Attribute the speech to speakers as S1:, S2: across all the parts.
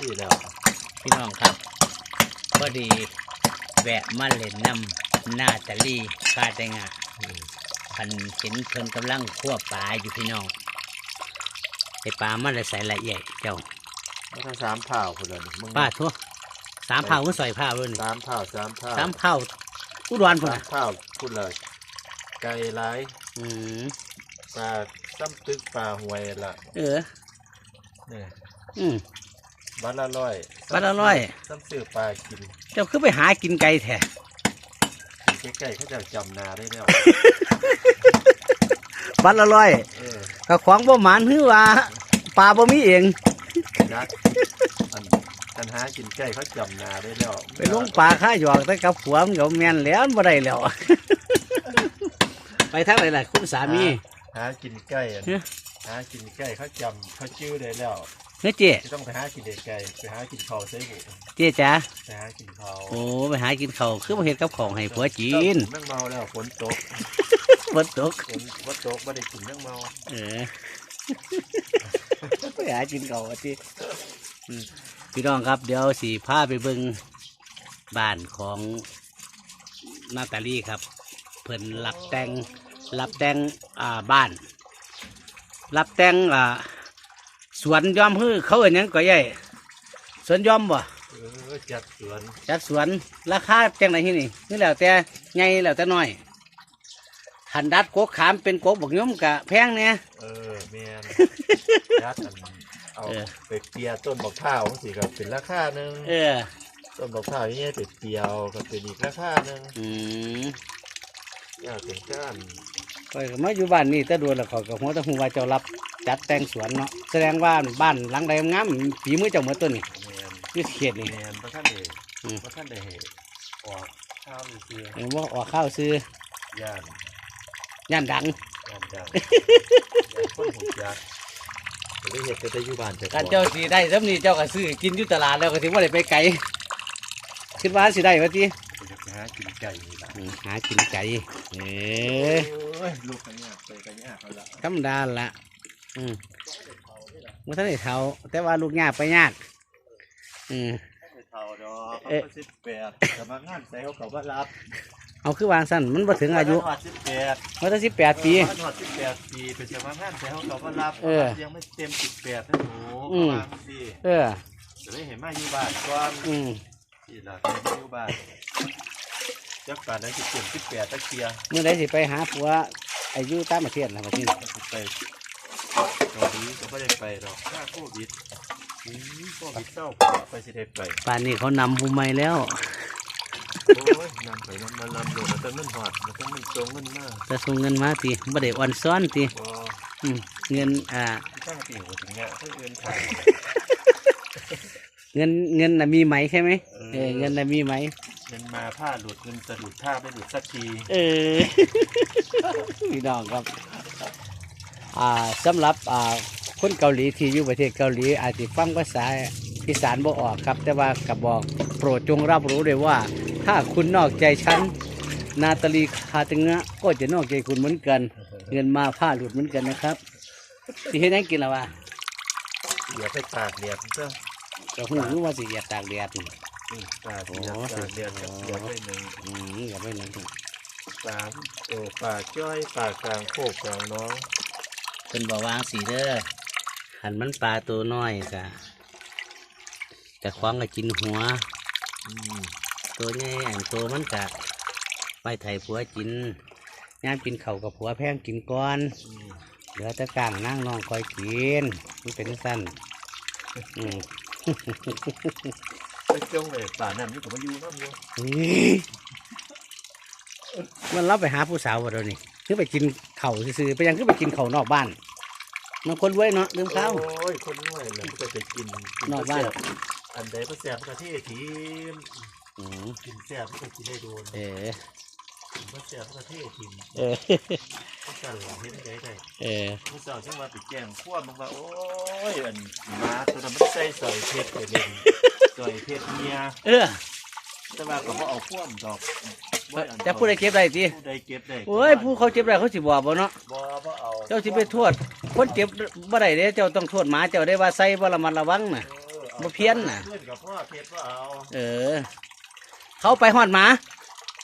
S1: ที่แล้ว
S2: พี่น้องครับพอดีแวะมาเล่นน้ำหน้าตะลีคาดได้งะ
S1: อืม
S2: พันเห็นเพิ่นกำลังคั่วปลาอยู่พี่น้องไอปลามันเลยใส่ละเอียดเจ้า
S1: มันก็สามเผาคนละนี่มึง
S2: ป้าทั่วสามเผาก็ใส่ผ้าเว้ยนี่
S1: สามเผาสามเผา
S2: สามเผาอุดรพุ่น
S1: สาม
S2: น่ะ
S1: เผาพูดเลยไก่ร้าย
S2: อืม
S1: ปลาซ้ำตึกปลาหวยละ
S2: เออ
S1: เนี่ย
S2: อืม
S1: บัตรละร้อย
S2: บัตรละร้อย
S1: ซ้ำซื้อปลากิน
S2: เจ้าคือไปหากินไก่แท้
S1: กินใกล้ๆเขาจะจำนาได้แล้ว
S2: บัตรละร้อย
S1: เออ
S2: ก็ของบ่หมานหือว่าปลาบ่มีเอง
S1: ยักษ์อันอันหากินใกล้เขาจำนาได้แล้ว
S2: ไปลงปลาค่าหยอกแต่กับผัวมันก็แม่นแล้วบ่ได้แล้ว ไปทางไหนล่ะคุณสามี
S1: หากินใกล้อัน
S2: เอ๊ะ
S1: หากินใกล้เขาจำเขาชื่อได้แล้ว
S2: เฮ้ยเจ๊
S1: จะต้องไปหากินเด็กไก่ไปหากินข้าวใส่หมู
S2: เจ๊จ๋า
S1: ไปหากินข้าว
S2: โอ้ไปหากินข้าวคือมาเห็ดกับของให้ผัวจีน
S1: แม่งเมาแล้วฝนตก
S2: ฝนตก
S1: ฝนฝนตกไม่ได้กินแม่งเมา
S2: เออไปหากินข้าวอะที่พี่น้องครับเดี๋ยวสีพาไปเบิ่งบ้านของนาตาลีครับ เพิ่นรับแต่งรับแต่งอ่าบ้าน รับแต่งอ่า สวนยอมฮื้อเขาเอ่ยยังก็ใหญ่สวนยอมบ่
S1: เออจัดสวน
S2: จัดสวนราคาจังไหนที่นี่นี่แล้วแต่ใหญ่แล้วแต่น้อยหันดัดโกกขามเป็นโกกบักยมกะแพงเนี่ย
S1: เออแม่นยัดอันเอา
S2: เออ
S1: ไปเปียต้นบักข้าวสิครับเป็นราคาหนึ่ง
S2: เออ
S1: ต้นบักข้าวนี่ไปเปียวก็เป็นอีกราคาหนึ่ง
S2: อืม
S1: อยากเป็นก้าน
S2: ข้อยก็มาอยู่บ้านนี่แต่โดนแล้วข้อยก็หัวแตะหูว่าเจ้ารับ จัดแต่งสวนเนาะแสดงว่าบ้านหลังใดงามฝีมือเจ้าเหมือนต้นนี่
S1: แม่น
S2: คือเขตนี่
S1: แม่นพระท่านเดช
S2: อืม
S1: พระท่านเดชออกข้าวอยู่เสีย
S2: เห็นว่าออกข้าวซื้อย่า
S1: น
S2: ย่านดัง
S1: ย่านดังย่านคนหูยักษ์ก็เลยเห็ดแต่อยู่บ้านแต่
S2: การเจ้าสีได้ซ้ำนี่เจ้าก็ซื้อกินอยู่ตลาดแล้วก็ถือว่าได้ไปไกลคิดว่าสิได้ปะที
S1: อยากไปหากินไก่นี่ล่ะ
S2: อืมหากินไก่เออ
S1: โอ้ยลูกกันยากไปกันยากเขาละ
S2: ธรรมดาละ อืมมื่อท่านได้เท่าแต่ว่าลูกยากไปยาก อืม
S1: ไม่เท่าดอก
S2: เอ๊ะ
S1: เขาสิบแปดสมัครงานใส่เขาเขาบ่รับ
S2: เอาคือวางสั้นมันบ่ถึงอายุ
S1: หอดสิบแปด
S2: มันตั้งสิบแปดปี
S1: หอดสิบแปดปีเป็นสมัครงานใส่เขาเขาบ่รับ
S2: เออ
S1: ยังไม่เต็มสิบแปดนะหนู
S2: อืม
S1: วางสิ
S2: เออ
S1: จะได้เห็นมาอยู่บ้านก่อน
S2: อืม
S1: ที่ละเป็นมาอยู่บ้านจักป่านนั้นสิบเต็มสิบแปดตะเกียร์
S2: เมื่อใดสิไปหาผัวอายุตามประเทศนะประเทศ
S1: ก็ไปเกาหลีก็ไม่ได้ไปหรอกถ้าโควิดอืมโควิดเศร้าไปสิได้ไป
S2: ป่านนี้เขานำภูมิใหม่แล้ว
S1: โอ้ยนำไปนำมานำโดดมันต้องเงินหอดมันต้องเงินตรงเงินมาก
S2: จะส่งเงินมาตีบ่ได้อ่อนซ้อนตี
S1: พอ
S2: อืมเงินอ่า
S1: ตั้งตีหัวถึงเงี้ยเพื่อเงินขาย
S2: เงินเงินน่ะมีไหมใช่ไหมเออเงินน่ะมีไหม
S1: เงินมาผ้าหลุดเงินจะหลุดผ้าไม่หลุดสักที
S2: เออ พี่น้องครับอ่า สำหรับอ่าคนเกาหลีที่อยู่ประเทศเกาหลีอาจจะฟังภาษาอีสานบ่ออกครับ แต่ว่ากับบอกโปรดจงรับรู้เลยว่า ถ้าคุณนอกใจฉันนาตาลีคาตึงะก็จะนอกใจคุณเหมือนกันเงินมาผ้าหลุดเหมือนกันนะครับที่ให้นั่งกินแล้ววะ
S1: อย่าไปตากแดดเจ้า
S2: ก็หูรู้ว่าสิอย่าตากแดดนี่
S1: อืมตากแดด
S2: โอ้
S1: ตากแดดกับเสียไปหนึ่ง
S2: อืมอย่าไปนั่น
S1: สามโอ้ปากจ้อยปากกลางโคกกลางน้อง
S2: เพิ่นบอกวางสีเด้อหันมันปลาตัวน้อยกะจะคว้างก็กินหัว
S1: อืม
S2: ตัวใหญ่อันตัวมันกะไปไถผัวกินย่ามกินเข่าวกับผัวแพงกินก้อน
S1: อืม
S2: เหลือแต่กลางนั่งนองคอยกินมันเป็นสั้นอืม
S1: ไปจงเลยป่านั่นนี่ก็มาอยู่น้ำอยู่
S2: มันเราไปหาผู้สาวบ่เดี๋ยวนี้คือไปกินเข่าวซื่อๆไปยังคือไปกินเข่าวนอกบ้าน มันคนรวยเนาะลืมข้าว
S1: โอ้ย คนรวยเลยมันก็ไปกินกิ
S2: นอกบ้าน
S1: แซ่อันใดพระแซ่บกระเทศทีม
S2: อืม
S1: กินแซ่บมันก็กินได้โดน
S2: เออ
S1: กินพระแซ่บกระเทศทีม
S2: เออ
S1: พระสั่นหลังเห็นได้ได้
S2: เออ
S1: พระเจ้าจังว่าไปแจ้งขั้วมันว่าโอ้ยอันหมาตัวนั้นมันใส่สอยเพชรไปเล่นสอยเพชรเมีย
S2: เออ
S1: แต่ว่าก็บ่เอาขั้วมดอกบ่อัน
S2: จะพูดได้เก็บได้ที
S1: ผู้ใดเก็บได้
S2: โอ้ยผู้เขาเจ็บได้เขาสิบอกบ่เนาะ
S1: บ่บ่เอา
S2: เจ้าสิไปโทษคนเจ็บบ่ได้เด้เจ้าต้องโทษหมาเจ้าได้ว่าใส่บ่ระมัดระวังน่ะ
S1: เออ
S2: บ่เพี้ยนน่ะ
S1: เพื่อนกับพ่อเพชรบ่เอา
S2: เออ เขาไปหอดหมา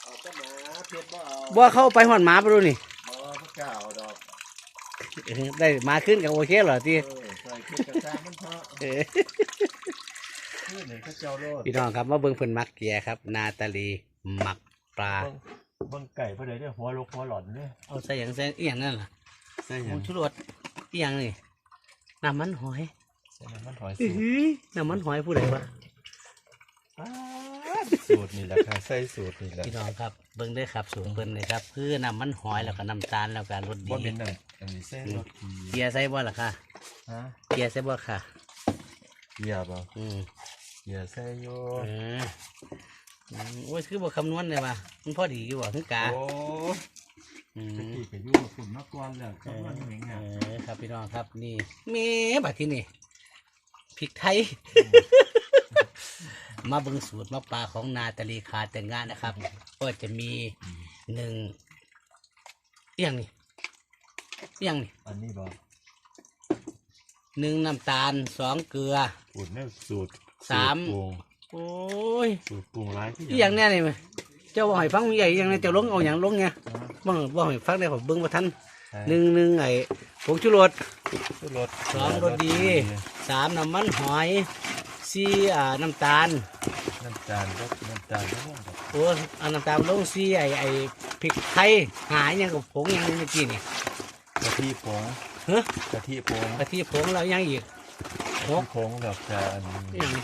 S1: เอาแต่หมาเพชรบ่เอา
S2: บ่เขาไปหอดหมาไปดูนี่
S1: บ่พระเจ้าดอก
S2: เออได้หมาขึ้นกับโอเคเหรอที่
S1: เออใส่เพชรกระซ้างมันเพาะ
S2: เออ
S1: เพื่อนนี่เขาเจ้าโลด
S2: พี่น้องครับมาเบิ่งเพิ่นมักเกียครับ นาตาลีหมักปลา
S1: เบิ่งเบิ่งไก่เพื่อนเนี่ยหัวลูกหัวหล่อนเนี่ย
S2: เอาใส่อย่างใส่อีหยังนั่นล่ะ
S1: ใส่ห
S2: ผ
S1: ยัง
S2: งชูรสอีหยังนี่น้ำมันหอย
S1: ใส่น้ำมันหอย
S2: อื้
S1: สู
S2: อ
S1: ตร
S2: หือน้ำมันหอยผู้ใดวะ
S1: อ้าวสูตรนี่แหละค่ะใส่สูตรนี่แหละ
S2: พี่น้องครับเบิ่งได้อครับสูงเพิ่นเลยครับคือน้ำมันหอยแล้วก็น้ำตาลแล้วก็รสดี
S1: บ่เป็นนั่นอันนี้ใส่รสดี
S2: เกียร์ใส่บ่ล่ะค่ะ
S1: ฮะ
S2: เกียร์ใส่บ่ค่ะ
S1: เกียร์บ่
S2: อืม
S1: เกียร์ใส่โย
S2: เอออืมโอ้ยคือบ่คำนวณเลยว่ะมันพอดีอยู่บ่คือกา
S1: โอ้
S2: อื
S1: ตะ
S2: ม
S1: กี้ก็อยู่กับฝุ่นมาก่อนแล้ว
S2: เอ
S1: ก็มันเหม็น
S2: อ
S1: อะ
S2: ครับพี่น้องครับนี่เมบัดที่นี่พริกไทย มาเบิ่งสูตรมะปลาของนาตาลีคาแต่งงานนะครับ ก็จะมีหนึ่งเอียงนี่เอียงนี่
S1: อันนี้บ่
S2: หนึ่งน้ำตาลสองเกลือ
S1: สูตรเนี่ยสูตร
S2: สาม
S1: สูตรปรุง
S2: โอ้ย
S1: สูตรปรุงร้ายที่
S2: เอียงแน่นี่ไหมเจ้าบ่ให้ฟังมีใหญ่ยังไงเจ้าลงเอาอย่างลงไง
S1: ฮะ
S2: บ่บ่ให้ฟังได้ผมเบิ่งบ่ทัน
S1: ใช่
S2: หนึ่งหนึ่งไอ้ผงชูรส
S1: สูตรรส
S2: สองรสดี สามน้ำมันหอยสี่อ่าน้ำตาล
S1: น้ำตาลก็น้ำตาลก็ม่วงครับ
S2: โอ้เอาน้ำตาลลงสี่ไอ้ไอ้พริกไทยหายยังกับผงยังเมื่อกี้นี่
S1: กะทิผง
S2: เฮ้ย
S1: กะทิผง
S2: กะทิผงแล้วยังอีก
S1: ผงผงแบบจะอัน
S2: อหย่างนี้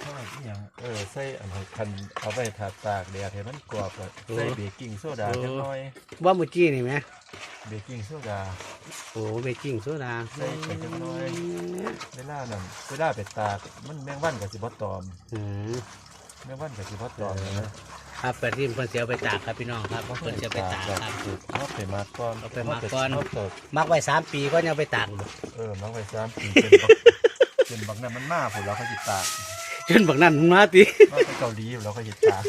S1: เท่าไหร่อหย่างเออใส่อันให้คันเอาไปถาดตากแดดให้มันกรอบอะใส่เบกกิ้งโซดาจักหน่อย
S2: ว่าเมื่อกี้นี่ไหม
S1: เบกกิ้งโซดา
S2: โอ้เบกกิ้งโซดา
S1: ใส่ไปจักหน่อยเวลานั้นเวลาไปตากมันแมงวันกับสิบตอม
S2: อืม
S1: แมงวันกับสิบตอมนะ ครับ
S2: ไปที่เพิ่นเสียไปตากครับพี่น้องครับเพิ่นเสียไปตากครับ
S1: เอาไปมาก่อน
S2: เอาไปมาก่อน
S1: เอาเติบ
S2: มักไว้สามปีก็ยังไปตากบ่
S1: เออมักไว้สามปีเป็นบักเป็นบักนั้นมันมาผมเราก็จิตตาก
S2: จนบักนั้นมันมาติ
S1: มาไปเกาหลีอยู่เราก็จิตตาก